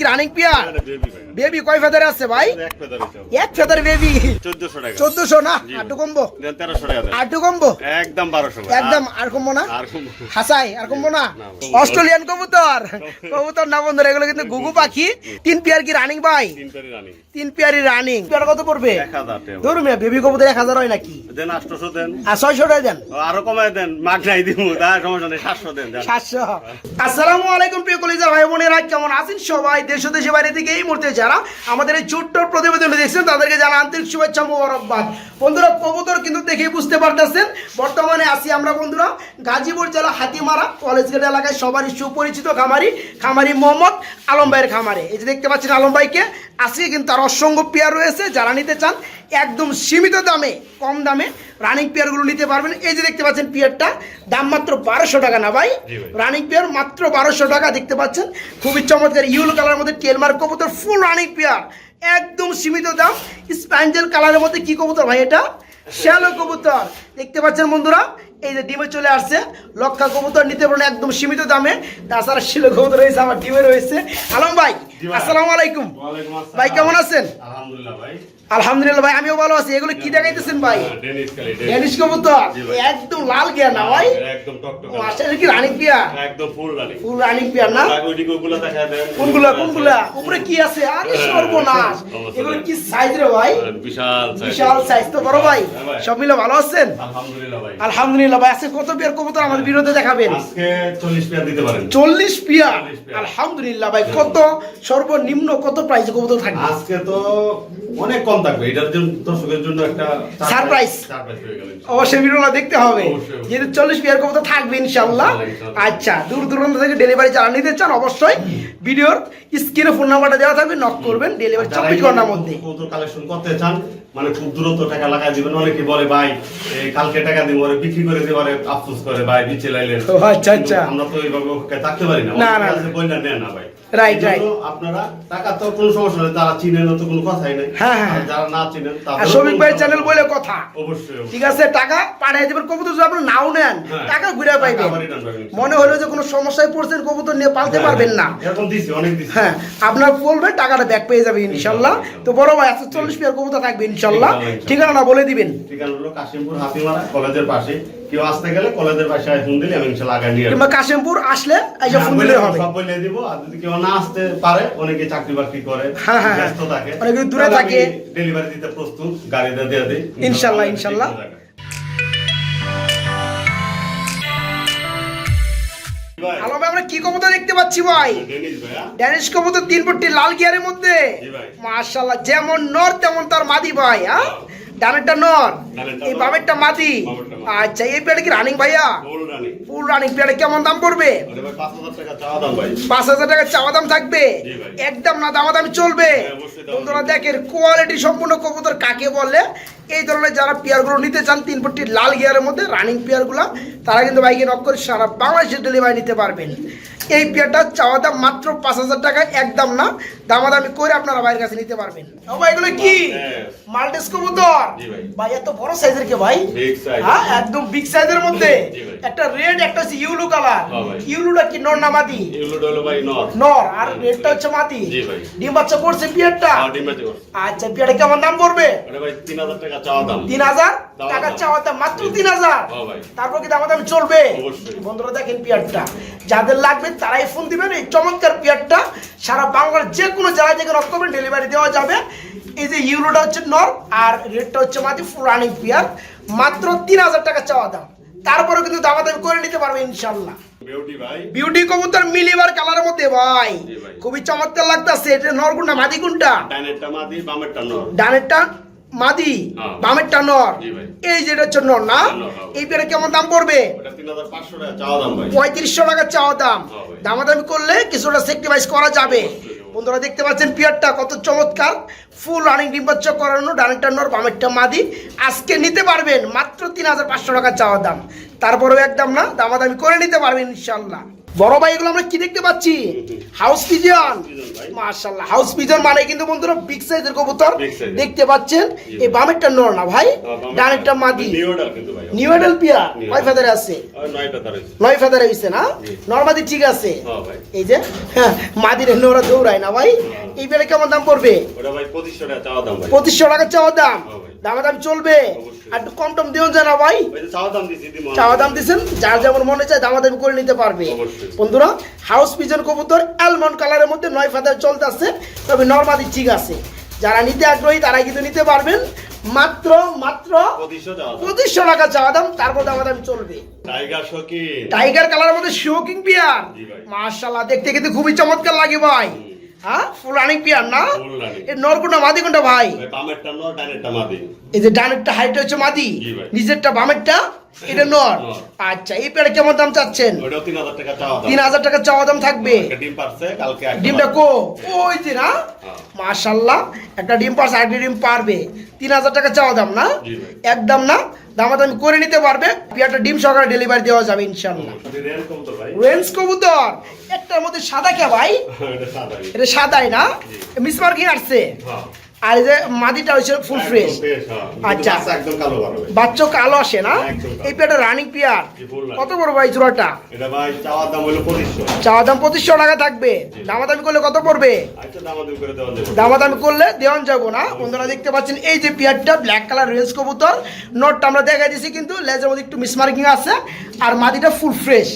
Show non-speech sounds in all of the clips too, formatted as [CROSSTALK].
কি running peer baby কয় ফেদারে আছে ভাই? এক ফেদার বেবি চোদ্দশো না? আটু কমবো? দেন তেরোশো টাকা দেন। আটু কমবো? একদম বারোশো একদম আর কমবো না? হাসাই আর কমবো না। অস্ট্রেলিয়ান কবুতর। কবুতর না বন্ধুরা এগুলো কিন্তু গুগু পাখি। তিন পেয়ার কি রানিং ভাই? তিন রানি তিন পেয়ারই রানিং পেয়ার কত পড়বে? ধরুন বেবি কবুতর এক হাজার হয় নাকি? দেন আটশোশো দেন। আর ছয়শো টাকা দেন। আরও কমায় দেন। নাই দিব তার সমস্যা নেই সাতশো দেন। সাতশো। আসসালামু আলাইকুম প্রিয় কলিজা ভাই বোনেরা কেমন আছেন সবাই? দেশ দেশে বাইরে থেকে এই মুহূর্তে যারা আমাদের এই ছোট্ট প্রতিবেদন দেখছেন, তাদেরকে জানা আন্তরিক শুভেচ্ছা মোবারকবাদ। বন্ধুরা, কবুতর কিন্তু দেখেই বুঝতে পারতেছেন, বর্তমানে আসি আমরা বন্ধুরা গাজীপুর জেলা হাতিমারা কলেজ গেট এলাকায় সবারই সুপরিচিত খামারি খামারি মোহাম্মদ আলম ভাইয়ের খামারে। এই যে দেখতে পাচ্ছেন আলম ভাইকে, আজকে কিন্তু তার অসংখ্য পেয়ার রয়েছে, যারা নিতে চান একদম সীমিত দামে, কম দামে রানিং পেয়ারগুলো নিতে পারবেন। এই যে দেখতে পাচ্ছেন পেয়ারটা দাম মাত্র বারোশো টাকা না ভাই? রানিং পেয়ার মাত্র বারোশো টাকা দেখতে পাচ্ছেন। খুবই চমৎকার ইউলো কালার মধ্যে টেলমার কবুতর ফুল রানিং পেয়ার একদম সীমিত দাম। স্প্যাঞ্জেল কালারের মধ্যে কি কবুতর ভাই এটা? শ্যালো কবুতর। দেখতে পাচ্ছেন বন্ধুরা এই যে ডিমে চলে আসছে। লক্ষা কবুতর নিতে পারেন একদম সীমিত দামে। তাছাড়া শিলো কবুতর রয়েছে আমার ডিমে রয়েছে। আলম ভাই আসসালামু আলাইকুম। ভাই কেমন আছেন? আলহামদুলিল্লাহ ভাই। আলহামদুলিল্লাহ ভাই আমিও ভালো আছি। এগুলো কি দেখাইতেছেন ভাই? হ্যাঁ, ডেনিস। কবুতর? একদম লাল গিয়া না ভাই? একদম টকটকে আসলে কি রানিং পিয়া একদম ফুল রানি ফুল রানিং পেয়ার না? ওইদিকে ওগুলো দেখা দেন। কোনগুলা কোনগুলা? উপরে কি আছে? আরে সর্বনাশ। এগুলো কি সাইজ রে ভাই? বিশাল size। বিশাল সাইজ তো বড় ভাই। হ্যাঁ সব মিলে ভালো আছেন? আলহামদুলিল্লাহ ভাই। আলহামদুলিল্লাহ ভাই আজকে কত পেয়ার কবুতর আমাদের বিরুদ্ধে দেখাবেন? আজকে চল্লিশ পেয়ার দিতে পারেন। 40 পেয়ার। আলহামদুলিল্লাহ ভাই কত সর্বনিম্ন কত প্রাইসে কবুতর থাকবে? আজকে তো অনেক কম থাকবে এটার জন্য দর্শকের জন্য একটা সারপ্রাইজ অবশ্যই ভিডিওটা দেখতে হবে। যেহেতু চল্লিশ কবুতর থাকবে ইনশাল্লাহ। আচ্ছা দূর দূরান্ত থেকে ডেলিভারি যারা নিতে চান অবশ্যই ভিডিওর স্ক্রিনে ফোন নাম্বারটা দেওয়া থাকবে নক করবেন ডেলিভারি চব্বিশ ঘণ্টার মধ্যে। কবুতর কালেকশন করতে চান মানে খুব দূরত্ব টাকা লাগাই দিবেন। অনেকে বলে ভাই কালকে টাকা দিব ওরে বিক্রি করে দিব ওরে আফসোস করে ভাই নিচে লাইলেন ও, আচ্ছা, আচ্ছা। আমরা তো এইভাবে থাকতে পারি না। না, না, নেন না ভাই। জন্য right. আপনারা টাকা তো কোনো সমস্যা নেই তারা চিনেন তো কোনো কথাই নেই হ্যাঁ, হ্যাঁ। যারা না চিনেন আর তাদের ভাই চ্যানেল বলে কথা অবশ্যই ঠিক আছে টাকা পাঠিয়ে দেবেন কবুতর যদি আপনি নাও নেন হ্যাঁ। টাকা ঘুরে পাইবেন। মনে হলো যে কোনো সমস্যায় পড়ছেন কবুতর নিয়ে পালতে হ্যাঁ, পারবেন না এরকম দিছি অনেক দিছি হ্যাঁ আপনার বলবেন টাকাটা ব্যাক পেয়ে যাবে ইনশাল্লাহ তো বড় ভাই আজকে চল্লিশ পেয়ার কবুতর থাকবে ইনশাল্লাহ ইনশাল্লাহ। ঠিকানা বলে দিবেন ঠিকানা হলো কাশিমপুর হাতিমারা কলেজের পাশে কেউ আসতে গেলে কলেজের পাশে ফোন দিলে আমি ইনশাল্লাহ আগে নিয়ে কিংবা কাশিমপুর আসলে এই ফোন দিলে হবে। সব বলে দিব আর যদি কেউ না আসতে পারে অনেকে চাকরি বাকরি করে হ্যাঁ, হ্যাঁ, ব্যস্ত থাকে। অনেকে দূরে থাকে। ডেলিভারি দিতে প্রস্তুত গাড়িতে দিয়ে দিই। ইনশাল্লাহ, ইনশাল্লাহ। ভাই, আলো ভাই আমরা কি কবুতর দেখতে পাচ্ছি ভাই? ড্যানিশ কবুতর তিন পট্টি লাল গিয়ারের মধ্যে। মাশাআল্লাহ যেমন নর তেমন তার মাদি ভাই হ্যাঁ। ডানেরটা নর এই নর। বামেরটা মাদি। আচ্ছা এই পেয়ারে কি রানিং ভাইয়া? Full running. পেয়ারে কেমন দাম পড়বে? আরে ভাই, 5,000 টাকা চাওয়া দাম ভাই। পাঁচ হাজার টাকা চাওয়া দাম থাকবে? একদম না দামাদামি চলবে? হ্যাঁ, বন্ধুরা দেখেন কোয়ালিটি সম্পূর্ণ কবুতর কাকে বলে? এই ধরনের যারা পেয়ারগুলো নিতে চান তিন পট্টি লাল গিয়ারের মধ্যে রানিং পেয়ারগুলো তারা কিন্তু বাইকে নক করে সারা বাংলাদেশের ডেলিভারি নিতে পারবেন। এই পেয়ারটা চাওয়া দাম মাত্র পাঁচ হাজার টাকা একদম না। দামাদামি করে আপনারা বাইরের কাছে নিতে পারবেন। ও ভাই এগুলো কি? হ্যাঁ। মাল্টেস কবুতর? ভাই। ভাই এত বড় সাইজের কে ভাই? হ্যাঁ একদম বিগ সাইজের মধ্যে। [LAUGHS] একটা রেড একটা হচ্ছে ইউলু কালার হ্যাঁ ইউলুটা কি নর না মাদি? এগুলো হলো ভাই নর। নর। আর রেডটা হচ্ছে মাদি? জি ভাই। ডিম বাচ্চা করছে পিয়ারটা? আর ডিম বাচ্চা করছে। আচ্ছা পিয়ারটা কেমন দাম পড়বে? আরে ভাই, 3,000 টাকা চাওয়া দাম। তিন হাজার? দাম টাকা চাওয়া দাম মাত্র তিন হাজার? হ্যাঁ ভাই। তারপর কি দাম দাম চলবে? অবশ্যই। বন্ধুরা দেখেন পিয়ারটা। যাদের লাগবে তারাই ফোন দিবেন। এই চমৎকার পিয়ারটা সারা বাংলার যে কোনো জায়গায় থেকে রক্ত করবেন ডেলিভারি দেওয়া যাবে। এই যে ইউরোটা হচ্ছে নর আর রেডটা হচ্ছে মাটি ফুল রানিং পিয়ার। মাত্র তিন হাজার টাকা চাওয়া দাম। তারপরেও কিন্তু দামাদামি করে নিতে পারবে ইনশাল্লাহ বিউটি ভাই। বিউটি কবুতর মিলিবার কালারের মধ্যে ভাই। খুবই চমৎকার লাগতাছে। এটা নর কোনটা? মাদি কোনটা? ডাইনেরটা মাদি, বামেরটা নর। ডানেরটা? মাদি হ্যাঁ। বামেরটা নর জি ভাই। এই যেটা হচ্ছে নর না হ্যাঁ। এই পেয়ারে কেমন দাম পড়বে ওটা 3,500 টাকা চাওয়া দাম ভাই। পঁয়ত্রিশশো টাকা চাওয়া দাম হ্যাঁ। দামাদামি করলে কিছুটা সেক্রিফাইস করা যাবে বন্ধুরা দেখতে পাচ্ছেন পিয়ারটা কত চমৎকার ফুল রানিং ডিম্বাচ্চ করানো ডানেরটা নর বামেরটা মাদি আজকে নিতে পারবেন মাত্র তিন হাজার পাঁচশো টাকা চাওয়া দাম তারপরেও একদম না দামাদামি করে নিতে পারবেন ইনশাল্লাহ বড় ভাই এগুলো আমরা কি দেখতে পাচ্ছি? House pigeon. মাশাআল্লাহ হাউস পিজন মানে কিন্তু বন্ধুরা বিগ সাইজের কবুতর দেখতে পাচ্ছেন। এই বামেরটা নর না ভাই ডানেরটা মাদি নিউ এডেল পিয়া কয় ফেদারে আছে? নয় হয়েছে ফেদারে হইছে না। নর্মাদি ঠিক আছে। হ্যাঁ এই যে হ্যাঁ মাদিরে নোরা দৌড়ায় না ভাই। এই বেলা কেমন দাম পড়বে? পঁচিশশো টাকা চাওয়া দাম পঁচিশশো টাকা চাওয়া দাম। হ্যাঁ ভাই। দামা দাম চলবে আর কম টম দিও জানা ভাই। চাওয়া দাম দিচ্ছেন যার যেমন মনে চায় দামা দামি করে নিতে পারবে। বন্ধুরা হাউস পিজন কবুতর অ্যালমন্ড কালারের মধ্যে নয় ফাদার চলতেছে তবে নর্মাদি ঠিক আছে। যারা নিতে আগ্রহী তারাই কিন্তু নিতে পারবেন। মাত্র মাত্র পঁচিশশো টাকা চাওয়া দাম তারপর দামা দাম চলবে টাইগার টাইগার কালারের মধ্যে শোকিং ভাই। মাশাআল্লাহ দেখতে কিন্তু খুবই চমৎকার লাগে ভাই। ফুল না? ফুল মাদি কোনটা ভাই? ডানেরটা মাদি। এই যে ডানেরটা হাইট হচ্ছে মাদি। নিজেরটা বামেরটা এটা নর। আচ্ছা এই পেয়ারে কেমন দাম চাচ্ছেন? তিন হাজার টাকা চাওয়া দাম। থাকবে? ডিমটা কো ওই যে না? হ্যাঁ। একটা ডিম পারছে আরেকটা ডিম পারবে। তিন হাজার টাকা চাওয়া দাম না? একদম না? দামাদামি করে নিতে পারবে। পেয়ারটা ডিম সহকারে ডেলিভারি দেওয়া যাবে ইনশাল্লাহ রেঞ্জ কবুতর। একটার মধ্যে সাদা কে ভাই? [LAUGHS] এটা সাদাই। না? মিসমার কি আসছে? হ্যাঁ। আর এই যে মাদিটা ফুল ফ্রেশ হ্যাঁ। আচ্ছা। বাচ্চা কালো ভালো ভাই বাচ্চা কালো আসে না? এই পেয়ারটা রানিং পেয়ার। কত বড় ভাই জোড়াটা? চাওয়া দাম পঁচিশশো। টাকা থাকবে। দামাদামি করলে কত পড়বে? আচ্ছা দামাদামি করলে দেওয়ান যাব না। বন্ধুরা দেখতে পাচ্ছেন এই যে পিয়ারটা ব্ল্যাক কালার রেঞ্জ কবুতর। নটটা আমরা দেখাই দিয়েছি কিন্তু লেজের মধ্যে একটু মিসমার্কিং আছে। আর মাদিটা ফুল ফ্রেশ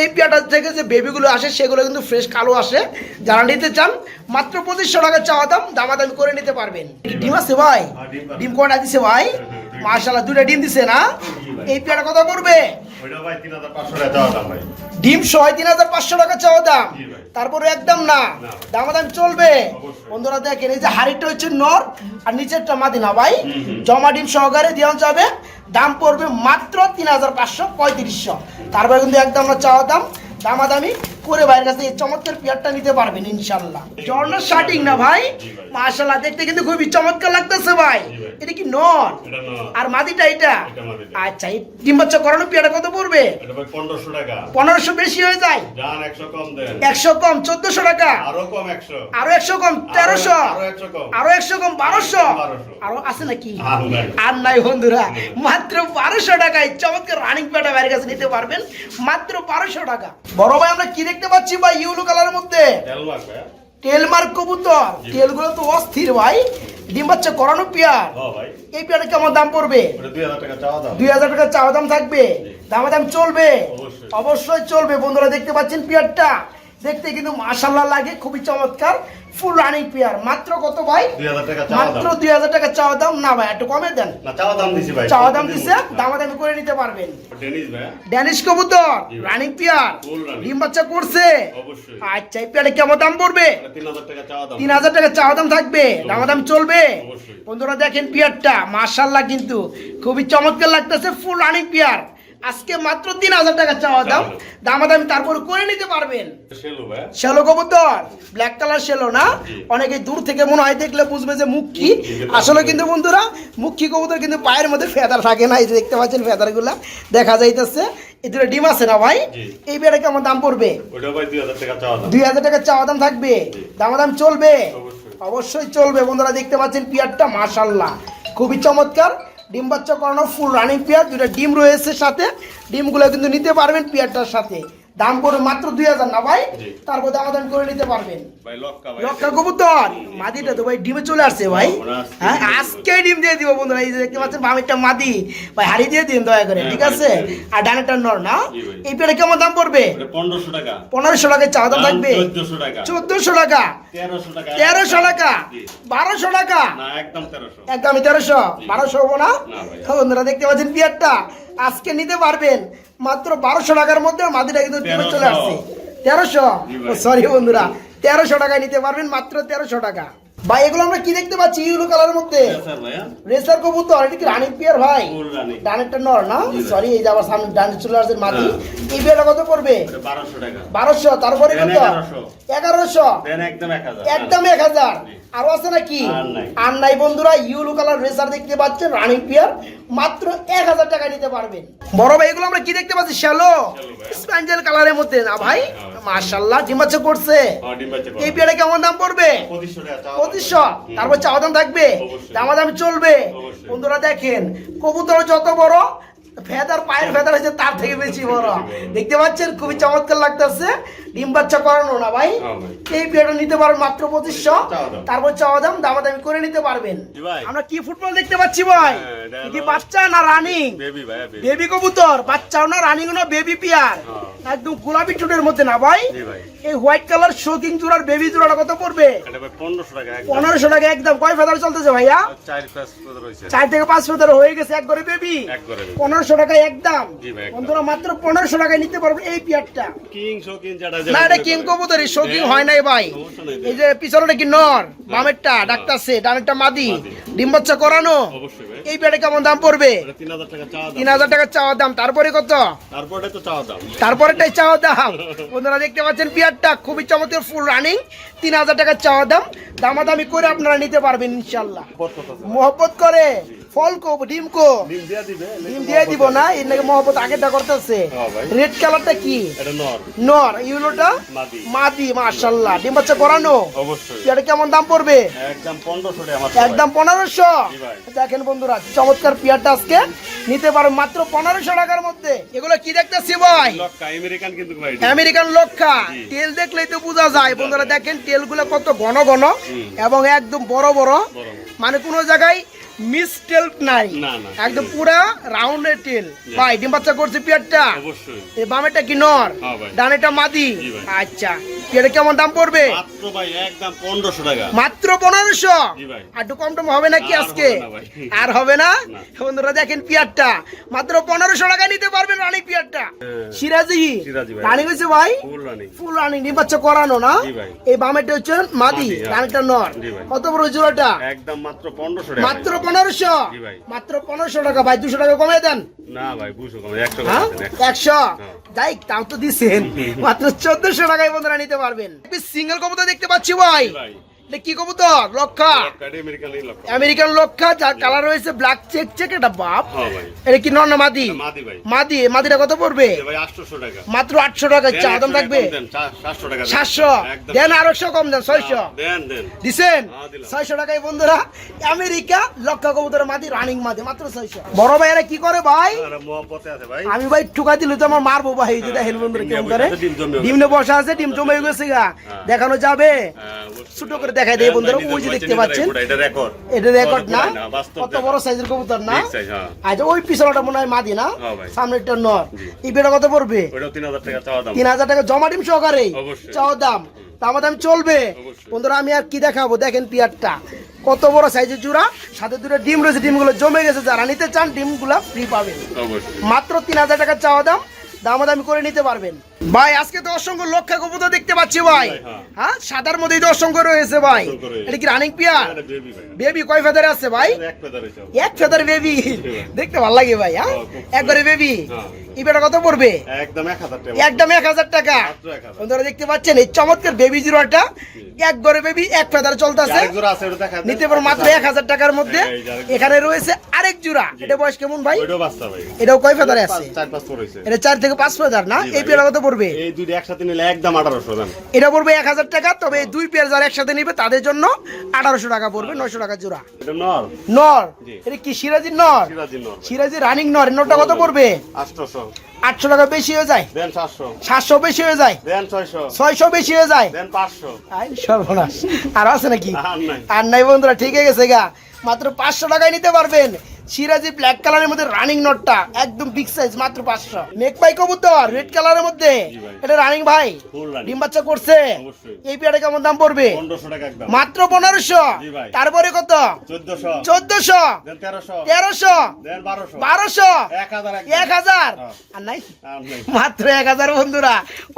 এই পিয়ারটা থেকে যে বেবিগুলো আসে সেগুলো কিন্তু ফ্রেশ কালো আসে। যারা নিতে চান মাত্র পঁচিশশো টাকা চাওয়া দাম দামাদামি করে নিতে পারবেন। ডিম আছে ভাই? হ্যাঁ, ডিম। কটা দিছে ভাই? মাশাল্লাহ দুটা ডিম দিছে না? এই পিয়ারটা কত পড়বে? ডিম সহ তিন হাজার পাঁচশো টাকা চাওয়া দাম। তারপরে একদম না। দামাদাম চলবে। বন্ধুরা দেখেন এই যে হাড়িটা হচ্ছে নর আর নিচেরটা মাদি না ভাই। জমা ডিম সহকারে দেওয়া যাবে। দাম পড়বে মাত্র তিন হাজার পাঁচশো পঁয়ত্রিশশো। তারপরে কিন্তু একদম না চাওয়া দাম। দামাদামি করে ভাইয়ের কাছে এই চমৎকার পেয়ারটা নিতে পারবেন ইনশাল্লাহ জর্নার শার্টিং না ভাই? মাশাল্লাহ দেখতে কিন্তু খুবই চমৎকার লাগতেছে ভাই। এটা কি এটা আর মাদিটা এটা? আচ্ছা এই ডিম বাচ্চা করানো পেয়ারটা কত পড়বে? পনেরোশো বেশি হয়ে যায়? একশো কম চোদ্দশো টাকা? আরও একশো। কম তেরোশো? আরও একশো কম। বারোশো? আরও আছে নাকি? আর নাই। আর নাই বন্ধুরা মাত্র বারোশো টাকায় চমৎকার রানিং প্যাটা বাইরের কাছে নিতে পারবেন। মাত্র বারোশো টাকা। বড় ভাই আমরা কি দেখতে পাচ্ছি ভাই ইউলো কালারের মধ্যে? তেল মার্ক ভাই। তেল কবুতর। তেলগুলো তো অস্থির ভাই। ডিম বাচ্চা করানো পেয়ার। এই পেয়ারটা কেমন দাম পড়বে? দুই হাজার টাকা চাওয়া দাম। থাকবে? দামা দাম চলবে? অবশ্যই। চলবে। বন্ধুরা দেখতে পাচ্ছেন পেয়ারটা? দেখতে কিন্তু মাশাল্লাহ লাগে খুবই চমৎকার। ফুল রানিং পেয়ার মাত্র কত ভাই? মাত্র দুই হাজার টাকা চাওয়া দাম। না ভাই একটু কমে দেন। চাওয়া দাম দিছি ভাই। চাওয়া দাম দিছে? দামাদামি করে নিতে পারবেন। ড্যানিশ কবুতর। রানিং পেয়ার ডিম বাচ্চা করছে। আচ্ছা এই পেয়ারে কেমন দাম পড়বে? তিন হাজার টাকা চাওয়া দাম। টাকা চাওয়া দাম চলবে। বন্ধুরা দেখেন পিয়ারটা। মার্শাল্লাহ কিন্তু খুবই চমৎকার লাগতেছে। ফুল রানিং পিয়ার আজকে মাত্র তিন হাজার টাকা চাওয়া দাম। দামাদামি তারপর করে নিতে পারবেন। শ্যালো কবুতর ব্ল্যাক কালার শ্যালো না? অনেকে দূর থেকে মনে হয় দেখলে বুঝবে যে মুখি। আসলে কিন্তু বন্ধুরা মুখি কবুতর কিন্তু পায়ের মধ্যে ফেদার থাকে না এই যে দেখতে পাচ্ছেন ফেদারগুলা। দেখা যাইতেছে এই দুটো ডিম আছে না ভাই। এই বেড়ে কেমন দাম পড়বে? দুই হাজার টাকা চাওয়া দাম। থাকবে? দামাদাম চলবে? অবশ্যই। অবশ্যই চলবে। বন্ধুরা দেখতে পাচ্ছেন পিয়ারটা মাশাল্লাহ খুবই চমৎকার। ডিম বাচ্চা করানো ফুল রানিং পেয়ার দুটো ডিম রয়েছে সাথে। ডিমগুলো কিন্তু নিতে পারবেন পেয়ারটার সাথে। দাম পড়বে মাত্র দুই হাজার না ভাই। তারপর দামাদাম করে নিতে পারবেন। লক্ষা কবুতর। মাদিটা তো ভাই ডিমে চলে আসছে ভাই। আজকে হ্যাঁ ডিম দিয়ে আজকে ডিম দিয়ে দিব বন্ধুরা। এই যে দেখতে পাচ্ছেন বামেরটা মাদি। ভাই হাড়ি দিয়ে দিন দয়া করে হ্যাঁ, ঠিক আছে? আর ডানেরটা নর না। এই পেয়ারে কেমন দাম পড়বে? পনেরোশো টাকা। পনেরোশো টাকায় চাওয়া দাম থাকবে? চোদ্দশো টাকা। তেরোশো টাকা। বারোশো টাকা। একদমই তেরোশো। বারোশো হব না। তো বন্ধুরা দেখতে পাচ্ছেন বিয়ারটা আজকে নিতে পারবেন। মাত্র বারোশো টাকার মধ্যে মাদিটা কিন্তু চলে আসছে। তেরোশো? সরি বন্ধুরা। তেরোশো টাকায় নিতে পারবেন মাত্র তেরোশো টাকা। ভাই এগুলো আমরা কি দেখতে পাচ্ছি? ইউলো কালারের মধ্যে? রেসার কবুতর এটা কি রানী পিয়ার ভাই? ডানেরটা নর না? সরি এই যে আবার সামনে ডানে চলে আসছে মাটি। হ্যাঁ। এই বিয়াটা কত পড়বে? বারোশো তারপরে কত? 1100 এগারোশো। দেন একদম এক হাজার। আরও আছে নাকি? আর নাই। আর নাই বন্ধুরা ইউলো কালার রেসার দেখতে পাচ্ছেন রানিং পিয়ার। মাত্র এক হাজার টাকা নিতে পারবেন। বড় ভাই এগুলো আমরা কি দেখতে পাচ্ছি? শ্যালো। স্প্যাঞ্জেল কালারের মধ্যে না ভাই? মাশাল্লাহ ডিমাচ্ছে করছে। হ্যাঁ, এই পিয়ারে কেমন দাম পড়বে? পঁচিশশো দাম। তারপর চাওয়া দাম থাকবে। দামা দাম চলবে। বন্ধুরা দেখেন কবুতর যত বড় ফেদার পায়ের ফেদার হয়েছে তার থেকে বেশি বড়। দেখতে পাচ্ছেন? খুবই চমৎকার লাগতেছে। ডিম বাচ্চা করানো না ভাই। হ্যাঁ এই বিয়েটা নিতে পারবেন মাত্র পঁচিশশো। তারপর চাওয়া দাম দামাদামি করে নিতে পারবেন। আমরা কি ফুটবল দেখতে পাচ্ছি ভাই? হ্যাঁ, কি বাচ্চা না রানিং? বেবি কবুতর বাচ্চাও না রানিং না বেবি পিয়ার। হ্যাঁ। একদম গোলাপি চুটের মধ্যে না ভাই? এই হোয়াইট কালার শোকিং জোড়ার বেবি জোড়াটা কত পড়বে? পনেরোশো টাকা একদম। কয় ফেদার চলতেছে ভাইয়া? চার থেকে পাঁচ ফেদার হয়ে গেছে এক করে বেবি। পনেরোশো টাকা একদম। বন্ধুরা মাত্র পনেরোশো টাকায় নিতে পারবেন এই পিয়ারটা। কিং শৌকিন যেটা না এটা কিং কবুতরি শোকিং হয় নাই ভাই। এই যে পিছনে কি নর বামেরটা ডাক্তারছে ডানেরটা মাদি। ডিম বাচ্চা করানো। অবশ্যই। এই পিয়ারে কেমন দাম পড়বে? তিন হাজার টাকা চাওয়া দাম। তারপরে কত? তারপরে তো চাওয়া দাম। তারপরেটাই চাওয়া দাম। বন্ধুরা দেখতে পাচ্ছেন পিয়ারটা? খুবই চমৎকার ফুল রানিং তিন হাজার টাকা চাওয়া দাম। দামাদামি করে আপনারা নিতে পারবেন ইনশাল্লাহ মোহব্বত করে? ফল কো ডিম কো? ডিম দিয়া দিব না এর নাকি মোহব্বত আগেটা করতেছে। হ্যাঁ রেড কালারটা কি? নর। ইউলোটা মাদি। মাদি মাশাল্লাহ ডিম বাচ্চা করানো অবশ্যই। এটা কেমন দাম পড়বে? একদম পনেরোশো একদম পনেরোশো? দেখেন বন্ধুরা চমৎকার পিয়ারটা আজকে নিতে পারো মাত্র পনেরোশো টাকার মধ্যে। এগুলো কি দেখতেছি ভাই? আমেরিকান কিন্তু আমেরিকান লক্ষা। তেল দেখলেই তো বোঝা যায়। বন্ধুরা দেখেন তেলগুলো কত ঘন ঘন এবং একদম বড় বড়। মানে কোনো জায়গায় মিস টেল নাই। একদম পুরা রাউন্ডের তেল ভাই ডিম বাচ্চা করছে পিয়ারটা। অবশ্যই। এই বামেটা কি নর? হ্যাঁ ডানেটা মাদি? আচ্ছা পিয়ারে কেমন দাম পড়বে? মাত্র ভাই একদম পনেরোশো টাকা। মাত্র পনেরোশো? জি ভাই। আর একটু কম টম হবে নাকি আজকে। আর হবে না। বন্ধুরা দেখেন পিয়ারটা। মাত্র পনেরোশো টাকা নিতে পারবেন রানী পিয়ারটা। হ্যাঁ। সিরাজি। রানী হয়েছে ভাই? ফুল রানি। রানী নির্বাচন করানো না? এই বামেরটা হচ্ছে মাদি মাদি, হ্যাঁ। রানীটা নর। কত বড় জোড়াটা? একদম মাত্র পনেরোশো টাকা। মাত্র পনেরোশো? মাত্র পনেরোশো টাকা। ভাই দুশো টাকা কমে দেন। না ভাই বুঝো একশো হ্যাঁ? হ্যাঁ। যাই দাম তো দিচ্ছেন [LAUGHS] মাত্র চোদ্দশো টাকায় বন্ধুরা নিতে পারবেন। সিঙ্গেল কবুতর দেখতে পাচ্ছি ভাই। কি কবুতর লক্ষা আমেরিকান লক্ষা যার কালার রয়েছে ব্ল্যাক চেক চেক এটা বাপ। হ্যাঁ এটা কি মাদি? মাদি মাদিটা কত পড়বে? মাত্র আটশো টাকা চা দাম থাকবে। সাতশো দেন। কম দেন ছয়শো। দেন দিছেন? হ্যাঁ, ছয়শো টাকায় বন্ধুরা আমেরিকা লক্ষা কবুতর মাদি রানিং মাদি মাত্র ছয়শো। বড় ভাইয়েরা কি করে ভাই? আমি ভাই ঠুকা দিলে তো আমার মারবো ভাই দেখেন বন্ধুরা কেমন করে। ডিম বসা আছে ডিম জমে গেছে গা। হ্যাঁ। দেখানো যাবে। হ্যাঁ, ছোট করে দেখাই দেয় বন্ধুরা, ভাই, ওই যে দেখতে পাচ্ছেন। এটা রেকর্ড এটা রেকর্ড না বাস্তব কত বড় সাইজের কবুতর না? হ্যাঁ। আচ্ছা ওই পিছনটা মনে হয় মাদি না? হ্যাঁ। সামনেরটা নর। এই বেটা কত পড়বে? তিন হাজার টাকা চাওয়া দাম। জমা ডিম সহকারে অবশ্যই। চাও দাম। দাম দাম চলবে। বন্ধুরা আমি আর কি দেখাবো? দেখেন পিয়ারটা। কত বড় সাইজের জোড়া। সাথে দুটো ডিম রয়েছে ডিমগুলো জমে গেছে। যারা নিতে চান ডিম ডিমগুলো ফ্রি পাবেন। অবশ্যই। মাত্র তিন হাজার টাকা চাওয়া দাম। দামাদামি করে নিতে পারবেন। ভাই আজকে তো অসংখ্য লক্ষা কবুতর দেখতে পাচ্ছি ভাই। হ্যাঁ। হ্যাঁ? সাদার মধ্যেই তো অসংখ্য রয়েছে ভাই। এটা কি রানিং পিয়ার বেবি কয় ফেদারে আছে ভাই? এক ফেদার বেবি দেখতে ভালো লাগে ভাই হ্যাঁ? একবারে বেবি। এই কত পড়বে? একদম এক হাজার টাকা। একদম এক হাজার টাকা। বন্ধুরা দেখতে পাচ্ছেন এই চমৎকার বেবি জিরোটা। এক গড়ে বেবি এক ফেদার চলতেছে। নিতে পারো মাত্র এক হাজার টাকার মধ্যে। এখানে রয়েছে আরেক জোড়া। এটা বয়স কেমন ভাই? এটাও কয় ফেদারে আছে? এটা চার থেকে পাঁচ ফেদার না? এই। পেয়ারা কত পড়বে। এই দুইটা একসাথে নিলে একদম আঠারোশো দেন এটা পড়বে এক হাজার টাকা তবে এই দুই পেয়ার যারা একসাথে নিবে তাদের জন্য আঠারোশো টাকা পড়বে নয়শো টাকা জোড়া। এটা নর। নর। এটা কি সিরাজির নর? সিরাজি নর। সিরাজি রানিং নর নরটা কত পড়বে? আটশোশো। আটশো টাকা বেশি হয়ে যায়? সাতশো। বেশি হয়ে যায়? ছয়শো। বেশি হয়ে যায়? সর্বনাশ। আর আছে নাকি? আর নাই। আর নাই বন্ধুরা ঠিক হয়ে গেছে গা। মাত্র পাঁচশো টাকায় নিতে পারবেন। সিরাজি ব্ল্যাক কালারের মধ্যে রানিং নটটা একদম বিগ সাইজ মাত্র পাঁচশো। মেক পাই কবুতর রেড কালারের মধ্যে। এটা রানিং ভাই। ডিম বাচ্চা করছে। এই পেয়ারে কেমন দাম পড়বে? মাত্র পনেরোশো। তারপরে কত? চোদ্দশো। তেরোশো। বারোশো। এক হাজার হ্যাঁ। আর নাই? মাত্র এক হাজার বন্ধুরা।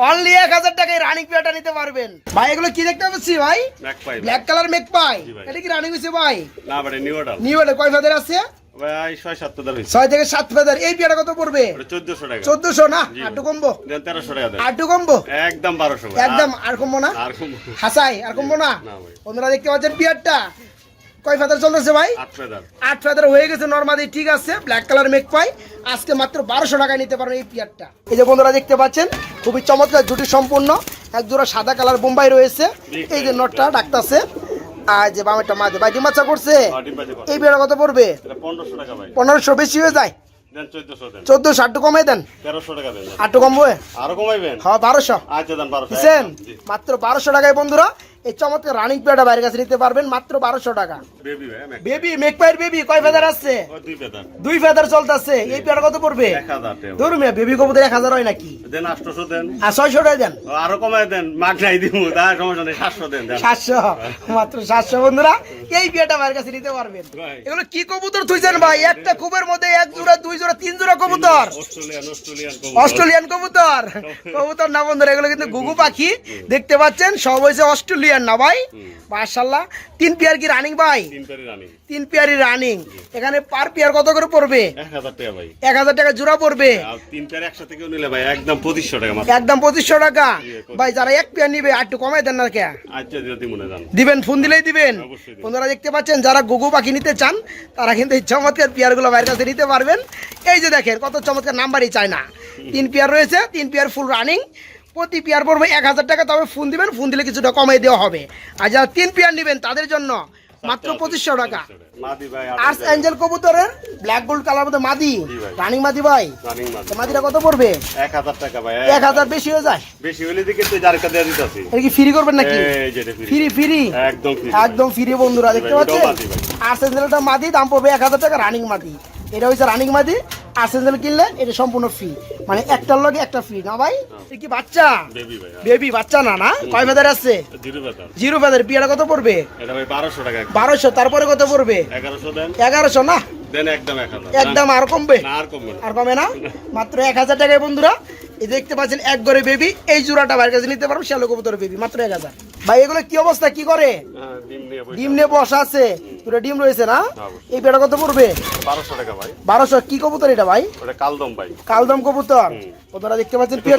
অনলি এক হাজার টাকায় রানিং পেয়ারটা নিতে পারবেন। ভাই এগুলো কি দেখতে পাচ্ছি ভাই? ব্ল্যাক কালার মেক পাই এটা কি রানিং হয়েছে ভাই? নিউ অর্ডার নিউ কয় ফেদার আছে? ভাই ছয় থেকে সাত ফেদার এই পেয়ারটা কত পড়বে? ওটা চোদ্দশো টাকা। চোদ্দশো না? জি। আটটু ভাই। কমবো? দেন তেরোশো টাকা দেন। কমবো? একদম বারোশো ভাই। একদম আর কমবো না? আর হাসাই আর কমবো না? না বন্ধুরা দেখতে পাচ্ছেন পেয়ারটা? কয় ফেদার চলতেছে ভাই? আট হাজার আট ফেদার হয়ে গেছে নর্মালি ঠিক আছে ব্ল্যাক কালার মেক পাই। আজকে মাত্র বারোশো টাকায় নিতে পারবেন এই পিয়ারটা। এই যে বন্ধুরা দেখতে পাচ্ছেন খুবই চমৎকার জুটি সম্পূর্ণ। এক জোড়া সাদা কালার বোম্বাই রয়েছে। এই যে নটটা ডাকতাছে। আর যে বামেরটা মাঝে ভাই ডিম বাচ্চা করছে কত? এই বিয়ারটা কত পড়বে? পনেরোশো টাকা ভাই। পনেরোশো বেশি হয়ে যায়? চোদ্দশো দেন। চোদ্দোশো আটটু কমে দেন। তেরোশো টাকা দেন। আটটু কমবে? আরও কমাইবেন? হ্যাঁ বারোশো। আচ্ছা দেন বারোশো। জি। মাত্র বারোশো টাকায় বন্ধুরা এই চমৎকার রানিং পেয়ারটা বাইরের কাছে নিতে পারবেন মাত্র বারোশো টাকা। বেবি বেবি বেবি কয় ফেদার আছে? দুই ফেদার চলতেছে। এই পেয়ার কত পড়বে? ধরুন বেবি কবুতর এক হাজার হয় নাকি? দেন আটশোশো দেন। আর ছয়শো টাকা দেন। আরও দেন। মাগ নাই দিব তার সমস্যা নেই সাতশো দেন। সাতশো মাত্র সাতশো বন্ধুরা। এই আমার কাছে নিতে পারবেন। এগুলো কি কবুতর তুইছেন ভাই? একটা কুবের মধ্যে এক জোড়া দুই জোড়া তিন জোড়া কবুতর। অস্ট্রেলিয়ান কবুতর। কবুতর। না বন্ধুরা এগুলো কিন্তু গুগু পাখি। দেখতে পাচ্ছেন সব হয়েছে অস্ট্রেলিয়ান না ভাই? মার্শাল্লাহ তিন পেয়ার কি রানিং ভাই? তিন পেয়ারই রানিং এখানে পার পেয়ার কত করে পড়বে? এক হাজার টাকা জোড়া পড়বে? ভাই একদম পঁচিশশো টাকা ভাই যারা এক পেয়ার নিবে আর একটু কমাই দেন না কে? আচ্ছা যান। দিবেন ফোন দিলেই দিবেন। দিবেন। বন্ধুরা দেখতে পাচ্ছেন যারা গুগু পাখি নিতে চান তারা কিন্তু এই চমৎকার পেয়ারগুলো বাইরের কাছে নিতে পারবেন। এই যে দেখেন কত চমৎকার নাম্বারই চায় না তিন পেয়ার রয়েছে তিন পেয়ার ফুল রানিং প্রতি পেয়ার পড়বে এক হাজার টাকা তবে ফোন দিবেন ফোন দিলে কিছুটা কমাই দেওয়া হবে। আর যারা তিন পেয়ার নেবেন তাদের জন্য মাত্র পঁচিশশো টাকা। আর্স অ্যাঞ্জেল কবুতরের ব্ল্যাক গোল্ড কালার মধ্যে মাদি। রানিং মাদি ভাই? মাদিটা কত পড়বে? এক হাজার টাকা ভাই এক হাজার বেশি হয়ে যায়? বেশি হলে দিকে তুই যার কাছে দিতেছি। এটা কি ফ্রি করবেন নাকি? ফ্রি ফ্রি একদম। একদম ফ্রি বন্ধুরা দেখতে পাচ্ছেন? মাদি ভাই। মাদি দাম পড়বে এক হাজার টাকা রানিং মাদি। এটা হচ্ছে রানিং মাদি। আর্সেন্সেল কিনলে এটা সম্পূর্ণ ফ্রি মানে একটার লগে একটা ফ্রি না ভাই? কি বাচ্চা? বেবি বাচ্চা না না? কয় ফেদার আছে? Zero feather. পিয়াটা কত পড়বে? বারোশো টাকা। বারোশো তারপরে কত পড়বে? এগারোশো না? একদম আর কমবে? আর কমবে না। আর কমে না? মাত্র এক হাজার টাকায় বন্ধুরা এই দেখতে পাচ্ছেন এক ঘরে বেবি এই জোড়াটা বাইরের কাছে নিতে পারব শ্যালো কবুতর বেবি মাত্র এক হাজার। ভাই এগুলো কি অবস্থা? কি করে? হ্যাঁ, ডিম নিয়ে বসে আছে। দুটো ডিম রয়েছে না? এই পেটা কত পড়বে? বারোশো টাকা ভাই। বারোশো। কি কবুতর এটা ভাই? কালদম ভাই। কালদম কবুতর। ওনারা দেখতে পাচ্ছেন দেন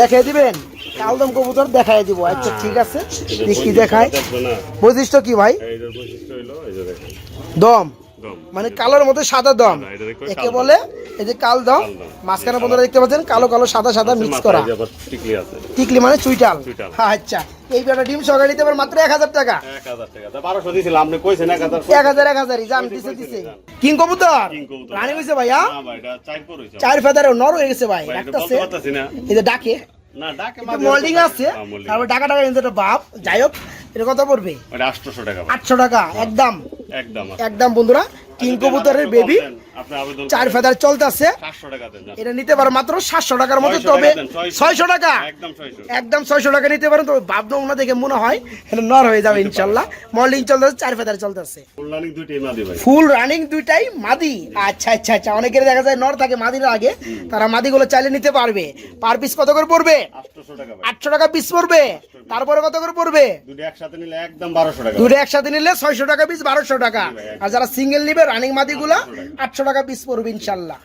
দেখাই দিবেন? কালদম কবুতর দেখাই দিব। আচ্ছা ঠিক আছে। কি দেখায়। বৈশিষ্ট্য কি ভাই? দম। মানে কালোর মধ্যে সাদা দম। একে বলে এই যে কাল দম। মাঝখানে বন্ধুরা দেখতে পাচ্ছেন কালো কালো সাদা সাদা মিক্স করা। টিকলি মানে চুইটাল। হ্যাঁ, আচ্ছা। এই পেটা ডিম নিতে পারেন মাত্র এক হাজার টাকা। এক হাজার এক হাজার এক হাজার হাজারই। জান দিছে দিছে। কিং কবুতর। রানী হয়েছে ভাইয়া। চার পর হইছে চার ফেদারে নর হয়ে গেছে ভাই। ডাকতেছে এই যে ডাকে। মোল্ডিং আছে হ্যাঁ, তারপর টাকা টাকা কিন্তু একটা বাপ যাই হোক এটা কত পড়বে? আটশো টাকা আটশো টাকা একদম। একদম একদম বন্ধুরা কিং আচ্ছা, কবুতরের বেবি চার ফেদার চলতেছে। 700 টাকা দেন যান। এটা নিতে পারো মাত্র সাতশো টাকার মতো তবে টাকা দেন, 600 ছয়শো টাকা। একদম ছয়শো। টাকা নিতে পারেন তবে ভাবনা ওনা দেখে মনে হয় এটা নর হয়ে যাবে ইনশাল্লাহ। মল্ডিং চলতেছে চার ফেদার চলতেছে। ফুল রানিং দুইটাই মাদি আচ্ছা আচ্ছা আচ্ছা অনেকের দেখা যায় নর থাকে মাদির আগে। তারা মাদিগুলো চাইলে নিতে পারবে। পার পিস কত করে পড়বে? 800 টাকা ভাই। আটশো টাকা পিস পড়বে। তারপরে কত করে পড়বে? দুটো একসাথে নিলে একদম 1200 টাকা। দুটো একসাথে নিলে ছয়শো টাকা পিস বারোশো টাকা। আর যারা সিঙ্গেল নিবে রানিং মাদিগুলা আটশো টাকা পিস পড়বে ইনশাল্লাহ।